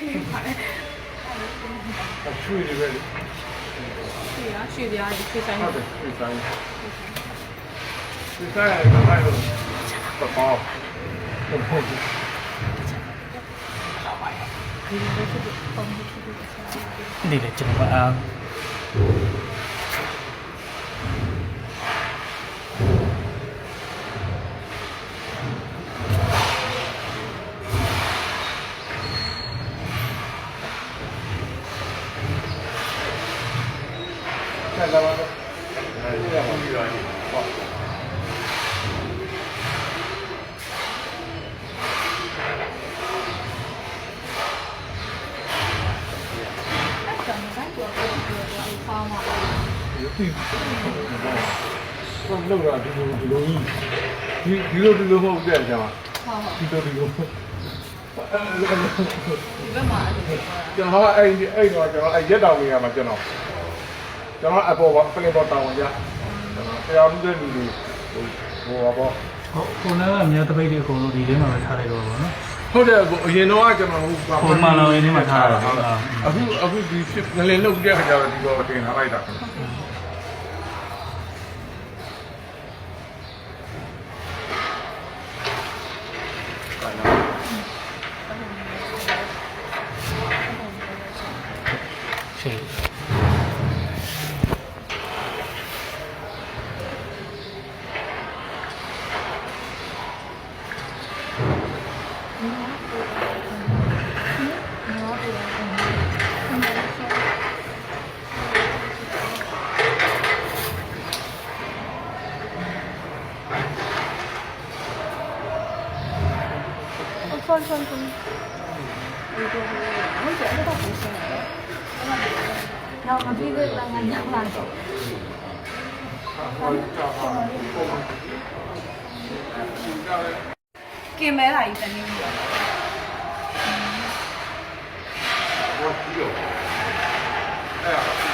အချွေတွေပဲလေရွှေရရွှေပြားဒီခေတ်ဆိုင်ဟုတ်တယ်ချွေဆိုင်ချွေဆိုင်ကလည်းတော့တော့ပေါ့ဟုတ်ဟုတ်ဒီလေကျွန်တော်အား ဟုတ် ဖောင်းပါ ဒီတော့လောက်တာဒီလိုဒီလိုကြီးဒီဒီလိုဒီလိုမဟုတ်တဲ့ကြာမှာ ဟုတ်ဟုတ် ဒီလိုဒီလို ဒီဘက်မှာအဲ့ဒါ ကျွန်တော်ကအဲ့အဲ့တော့ကျွန်တော်အဲ့ရက်တောင်နေရမှာကျွန်တော် ကျွန်တော်အပေါ်ပလင်ပေါ်တောင်ရကျွန်တော်တရားမှုတဲ့လူတွေဟိုဟိုပါပေါ့ဟုတ်ခုနကအများတပိတ်တွေအကုန်လုံးဒီထဲမှာပဲထားလိုက်တော့ပါတော့ဟုတ်တယ်ကိုအရင်တော့ကကျွန်တော်ဟိုဟိုမှန်လို့ရင်းနေမှာထားတာဟုတ်အခုအခုဒီဖြစ်ငလင်လုတ်တဲ့ခါကျတော့ဒီတော့တင်ထားလိုက်တာရှေ့ con con con mấy chuyện nó đâu phải xe đâu mà biết được là ngành làm tổ တော့ကင်မဲလာကြီးတန်းနေပြီဟုတ်ပြီတော့အဲ့ဒါ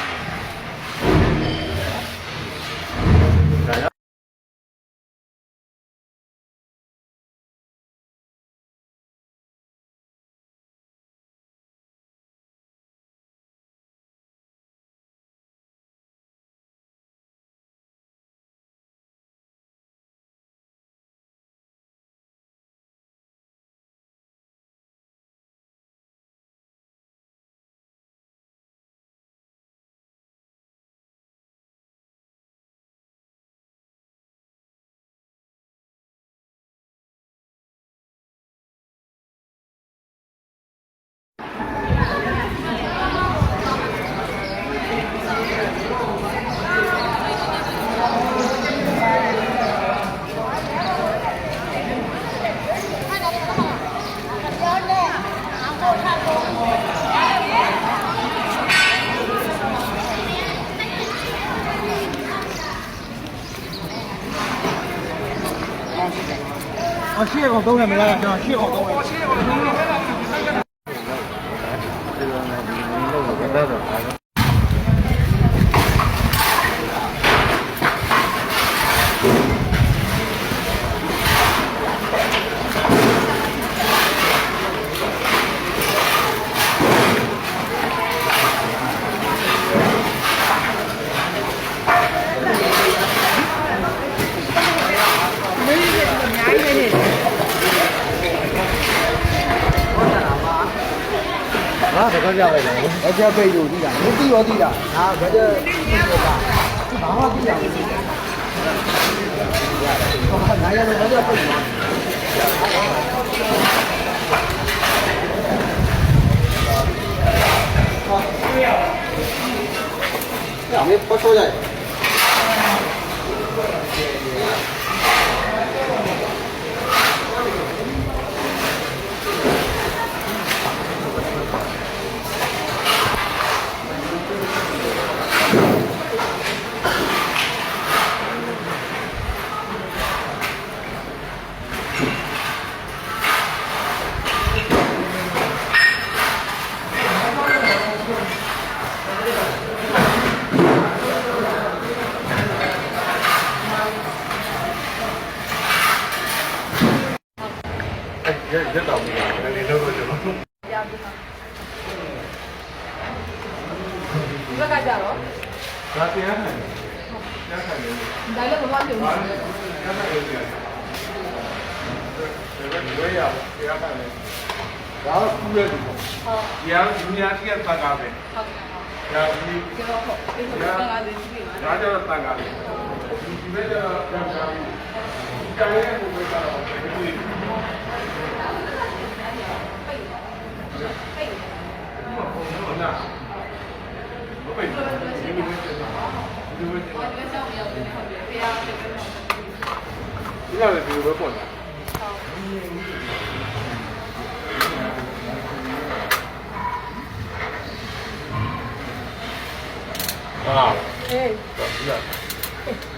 အရှိရကောင်သုံးရမလားကျွန်တော်ရှိ ဟာတကယ်ကြပဲလေ အချက်ပိတ်လို့သိတာမသိရောသိတာဒါဘယ်တဲ့ဘာမှသိတာမသိဘူးဟာနိုင်ရတယ်ဘယ်တဲ့ပိတ် ရက်ရက်တော်မူတာလည်းလည်းတော့ကျွန်တော်တို့ပြောပြပါဒီဘက်ကကြတော့ဒါတရားခံတယ်တရားခံတယ်ဒါလည်းဘာမှမပြောဘူးတရားခံတယ်ဒါလည်းဝေးရတရားခံတယ်ဒါကကူးရဲ့ဒီပေါ့ဟုတ်တရားဒုညာတိကတန်ခါပဲဟုတ်ဒါဒီကျော်ဟုတ်ဒီတန်ခါလေးရှိပါဒါကျတော့တန်ခါလေးဒီဘက်ကျတော့တန်ခါလေးတိုင်းရဲ့ဘုံဘက်ကတော့ 那得你来碰。啊。哎。